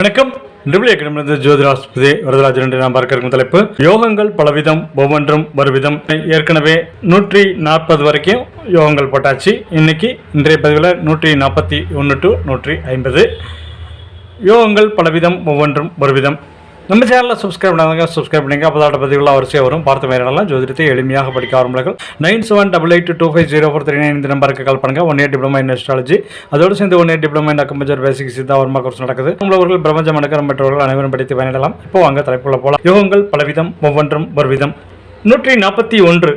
வணக்கம். ட்ரிபிள் ஜோதிராஜ் ஜோதிராஸ்பதி வரதராஜன் என்று நாம் பார்க்க இருக்கும் தலைப்பு. யோகங்கள் பலவிதம் ஒவ்வொன்றும் வருவிதம் ஏற்கனவே நூற்றி நாற்பது வரைக்கும் யோகங்கள் போட்டாச்சு. இன்னைக்கு இன்றைய பதிவில் நூற்றி நாற்பத்தி ஒன்று டு நூற்றி ஐம்பது. யோகங்கள் பலவிதம் ஒவ்வொன்றும் ஒருவிதம். நம்ம சேனலில் சப்ஸ்கிரைப் பண்ணாங்க சப்ஸ்கிரைப் பண்ணிங்க அப்போ தான் பதிவுலாம் வரிசையாக வரும். பார்த்த மேலாம் ஜோதிடத்தை எளிமையாக படிக்க ஆரம்பிங்கள் nine seven double eight two five zero four three nine இந்த நம்பருக்கு கால் பண்ணுங்கள் one year diploma in astrology அதோடு சேர்ந்து one year diploma in acupuncture basic Siddha Varma course நடக்குது. உங்களவர்கள் பிரபஞ்சம் அனுக்கிறம் மற்றவர்கள் அனைவரும் படித்து பயனிடலாம் இப்போ அங்கே தலைப்புள்ள போகலாம். யோகங்கள் பலவிதம் ஒவ்வொன்றும் ஒரு விதம் நூற்றி நாற்பத்தி ஒன்று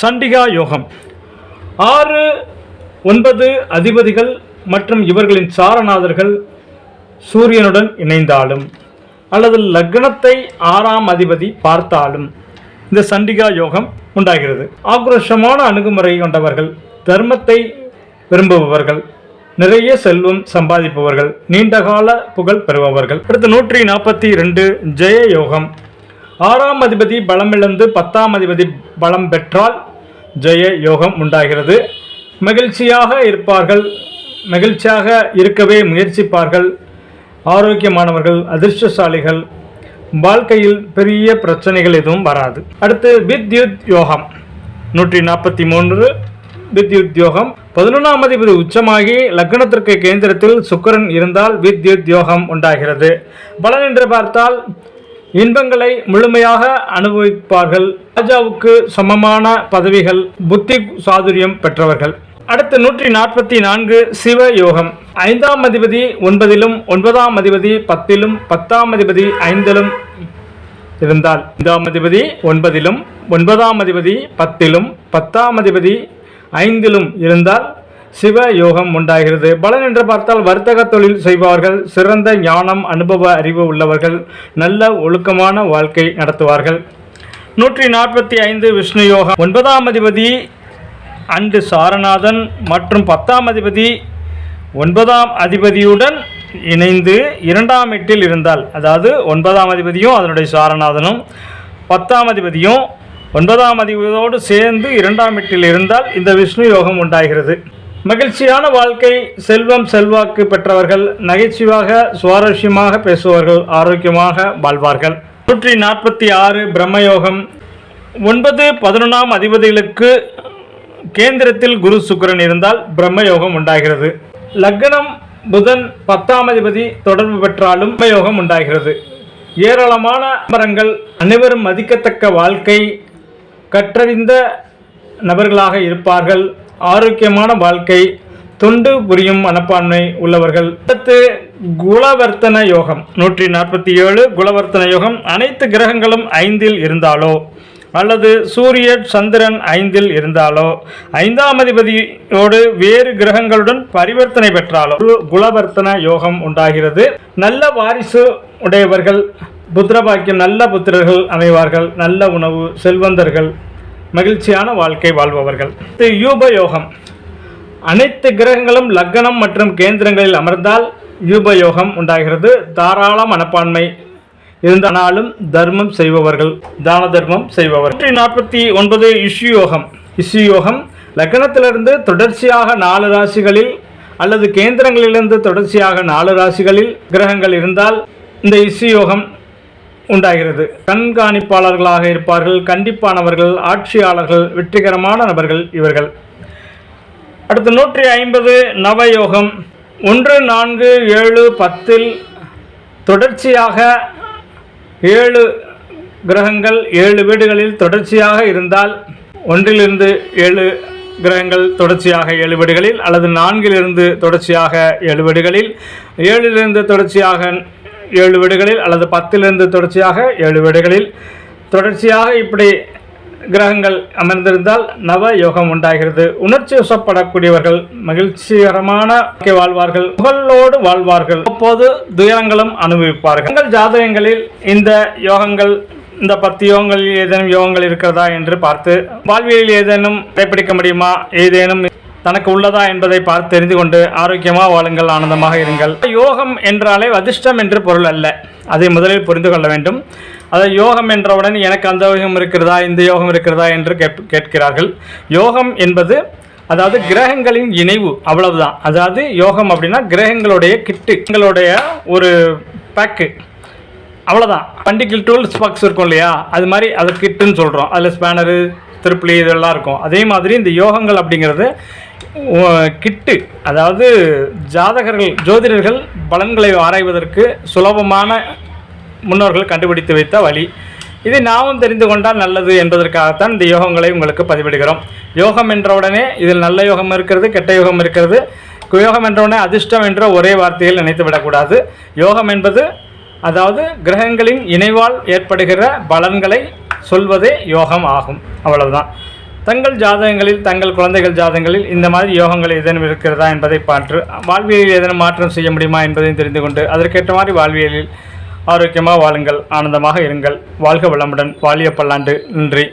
சண்டிகா யோகம். ஆறு ஒன்பது அதிபதிகள் மற்றும் இவர்களின் சாரநாதர்கள் சூரியனுடன் இணைந்தாலும் அல்லது லக்னத்தை ஆறாம் அதிபதி பார்த்தாலும் இந்த சண்டிகா யோகம் உண்டாகிறது. ஆக்ரோஷமான அணுகுமுறை கொண்டவர்கள் தர்மத்தை விரும்புபவர்கள் நிறைய செல்வம் சம்பாதிப்பவர்கள் நீண்டகால புகழ் பெறுபவர்கள். அடுத்து நூற்றி நாற்பத்தி ரெண்டு ஜெய யோகம். ஆறாம் அதிபதி பலமிழந்து பத்தாம் அதிபதி பலம் பெற்றால் ஜெய யோகம் உண்டாகிறது. மகிழ்ச்சியாக இருப்பார்கள் மகிழ்ச்சியாக இருக்கவே முயற்சிப்பார்கள். ஆரோக்கியமானவர்கள் அதிர்ஷ்டசாலிகள் வாழ்க்கையில் பெரிய பிரச்சனைகள் எதுவும் வராது. அடுத்து வித்யுத் யோகம். நூற்றி நாற்பத்தி மூன்று வித்யுத் யோகம். பதினொன்றாம் அதிபதி உச்சமாகி லக்னத்திற்கு கேந்திரத்தில் சுக்கரன் இருந்தால் வித்யுத் யோகம் உண்டாகிறது. பலன் என்று பார்த்தால் இன்பங்களை முழுமையாக அனுபவிப்பார்கள். ராஜாவுக்கு சமமான பதவிகள் புத்தி சாதுரியம் பெற்றவர்கள். அடுத்து நூற்றி நாற்பத்தி நான்கு சிவ யோகம் ஐந்தாம் அதிபதி ஒன்பதிலும் ஒன்பதாம் அதிபதி பத்திலும் பத்தாம் அதிபதி ஐந்திலும் இருந்தால். ஐந்தாம் அதிபதி ஒன்பதிலும் ஒன்பதாம் அதிபதி பத்திலும் பத்தாம் அதிபதி ஐந்திலும் இருந்தால் சிவ யோகம் உண்டாகிறது. பலன் என்று பார்த்தால் வர்த்தக தொழில் செய்பவர்கள் சிறந்த ஞானம் அனுபவ அறிவு உள்ளவர்கள் நல்ல ஒழுக்கமான வாழ்க்கை நடத்துவார்கள். நூற்றி நாற்பத்தி ஐந்து விஷ்ணு யோகம். ஒன்பதாம் அதிபதி அண்டு சாரநாதன் மற்றும் பத்தாம் அதிபதி ஒன்பதாம் அதிபதியுடன் இணைந்து இரண்டாம் எட்டில் இருந்தால் அதாவது ஒன்பதாம் அதிபதியும் அதனுடைய சாரநாதனும் பத்தாம் அதிபதியும் ஒன்பதாம் அதிபதியோடு சேர்ந்து இரண்டாம் எட்டில் இருந்தால் இந்த விஷ்ணு யோகம் உண்டாகிறது. மகிழ்ச்சியான வாழ்க்கை செல்வம் செல்வாக்கு பெற்றவர்கள் நகைச்சுவாக சுவாரஸ்யமாக பேசுவார்கள் ஆரோக்கியமாக வாழ்வார்கள். நூற்றி நாற்பத்தி ஆறு பிரம்மயோகம். ஒன்பது பதினொன்றாம் அதிபதிகளுக்கு கேந்திரத்தில் குரு சுக்கிரன் இருந்தால் பிரம்மயோகம் உண்டாகிறது. லக்னம் புதன் பத்தாம் அதிபதி தொடர்பு பெற்றாலும் பிரம்மயோகம் உண்டாகிறது. ஏராளமான மரங்கள் அனைவரும் மதிக்கத்தக்க வாழ்க்கை கற்றறிந்த நபர்களாக இருப்பார்கள். ஆரோக்கியமான வாழ்க்கை தொண்டு புரியும் மனப்பான்மை உள்ளவர்கள். அடுத்து குலவர்த்தன யோகம். நூற்றி நாற்பத்தி ஏழு குலவர்த்தன யோகம். அனைத்து கிரகங்களும் ஐந்தில் இருந்தாலோ? அல்லது சூரியன் சந்திரன் ஐந்தில் இருந்தாலோ ஐந்தாம் அதிபதியோடு வேறு கிரகங்களுடன் பரிவர்த்தனை பெற்றாலோ குலவர்த்தன யோகம் உண்டாகிறது. நல்ல வாரிசு உடையவர்கள் புத்திரபாக்கியம் நல்ல புத்திரர்கள் அமைவார்கள் நல்ல உணவு செல்வந்தர்கள் மகிழ்ச்சியான வாழ்க்கை வாழ்பவர்கள். இது யூப யோகம். அனைத்து கிரகங்களும் லக்னம் மற்றும் கேந்திரங்களில் அமர்ந்தால் யூபயோகம் உண்டாகிறது. தாராள மனப்பான்மை இருந்தாலும் தர்மம் செய்பவர்கள் தான தர்மம் செய்பவர். நூற்றி நாற்பத்தி ஒன்பது இஷ்யு யோகம் இஷ்யு யோகம் லக்னத்திலிருந்து தொடர்ச்சியாக நாலு ராசிகளில் அல்லது கேந்திரங்களிலிருந்து தொடர்ச்சியாக நாலு ராசிகளில் கிரகங்கள் இருந்தால் இந்த இஷ்யு யோகம் உண்டாகிறது. கண்காணிப்பாளர்களாக இருப்பார்கள் கண்டிப்பானவர்கள் ஆட்சியாளர்கள் வெற்றிகரமான நபர்கள் இவர்கள். அடுத்து நூற்றி ஐம்பது நவயோகம். ஒன்று நான்கு ஏழு பத்தில் தொடர்ச்சியாக ஏழு கிரகங்கள் ஏழு வீடுகளில் தொடர்ச்சியாக இருந்தால் ஒன்றிலிருந்து ஏழு கிரகங்கள் தொடர்ச்சியாக ஏழு வீடுகளில் அல்லது நான்கிலிருந்து தொடர்ச்சியாக ஏழு வீடுகளில் ஏழிலிருந்து தொடர்ச்சியாக ஏழு வீடுகளில் அல்லது பத்திலிருந்து தொடர்ச்சியாக ஏழு வீடுகளில். தொடர்ச்சியாக இப்படி கிரகங்கள் அமர்ந்திருந்தால் நவ யோகம் உண்டாகிறது. உணர்ச்சி வசப்படக்கூடியவர்கள் மகிழ்ச்சிகரமான வாழ்க்கை வாழ்வார்கள். புகழோடு வாழ்வார்கள். அப்போது துயரங்களும் அனுபவிப்பார்கள். எங்கள் ஜாதகங்களில் இந்த யோகங்கள் இந்த பத்து யோகங்களில் ஏதேனும் யோகங்கள் இருக்கிறதா என்று பார்த்து வாழ்வியலில் ஏதேனும் கடைபிடிக்க முடியுமா? ஏதேனும் தனக்கு உள்ளதா என்பதை பார்த்து தெரிந்து கொண்டு ஆரோக்கியமாக வாழுங்கள் ஆனந்தமாக இருங்கள். யோகம் என்றாலே அதிர்ஷ்டம் என்று பொருள் அல்ல. அதை முதலில் புரிந்து கொள்ள வேண்டும். அதை யோகம் என்றவுடன் எனக்கு அந்த யோகம் இருக்கிறதா இந்த யோகம் இருக்கிறதா என்று கேப் கேட்கிறார்கள். யோகம் என்பது அதாவது கிரகங்களின் இணைவு அவ்வளவுதான். அதாவது யோகம் அப்படின்னா கிரகங்களுடைய கிட்டு எங்களுடைய ஒரு பேக்கு அவ்வளோதான் பண்டிகல் டூல்ஸ் பாக்ஸ் இருக்கும் இல்லையா? அது மாதிரி அது கிட்டுன்னு சொல்கிறோம் அதில் ஸ்பேனரு திருப்பிலி இதெல்லாம் இருக்கும். அதே மாதிரி இந்த யோகங்கள் அப்படிங்கிறது கிட்டு. அதாவது ஜாதகர்கள் ஜோதிடர்கள் பலன்களை ஆராய்வதற்கு சுலபமான முன்னோர்கள் கண்டுபிடித்து வைத்த வழி. இதை நாமும் தெரிந்து கொண்டால் நல்லது என்பதற்காகத்தான் இந்த யோகங்களை உங்களுக்கு பதிவிடுகிறோம். யோகம் என்றவுடனே இதில் நல்ல யோகம் இருக்கிறது கெட்ட யோகம் இருக்கிறது. யோகம் என்றவுடனே அதிர்ஷ்டம் என்ற ஒரே வார்த்தையில் நினைத்து விடக்கூடாது. யோகம் என்பது அதாவது கிரகங்களின் இணைவால் ஏற்படுகிற பலன்களை சொல்வதே யோகம் ஆகும். அவ்வளவுதான். தங்கள் ஜாதகங்களில் தங்கள் குழந்தைகள் ஜாதகங்களில் இந்த மாதிரி யோகங்கள் ஏதேனும் இருக்கிறதா என்பதை பார்த்து வாழ்வியலில் ஏதேனும் மாற்றம் செய்ய முடியுமா என்பதையும் தெரிந்து கொண்டு அதற்கேற்ற மாதிரி வாழ்வியலில் ஆரோக்கியமாக வாழுங்கள் ஆனந்தமாக இருங்கள். வாழ்க வளமுடன். வாழிய பல்லாண்டு நன்றி.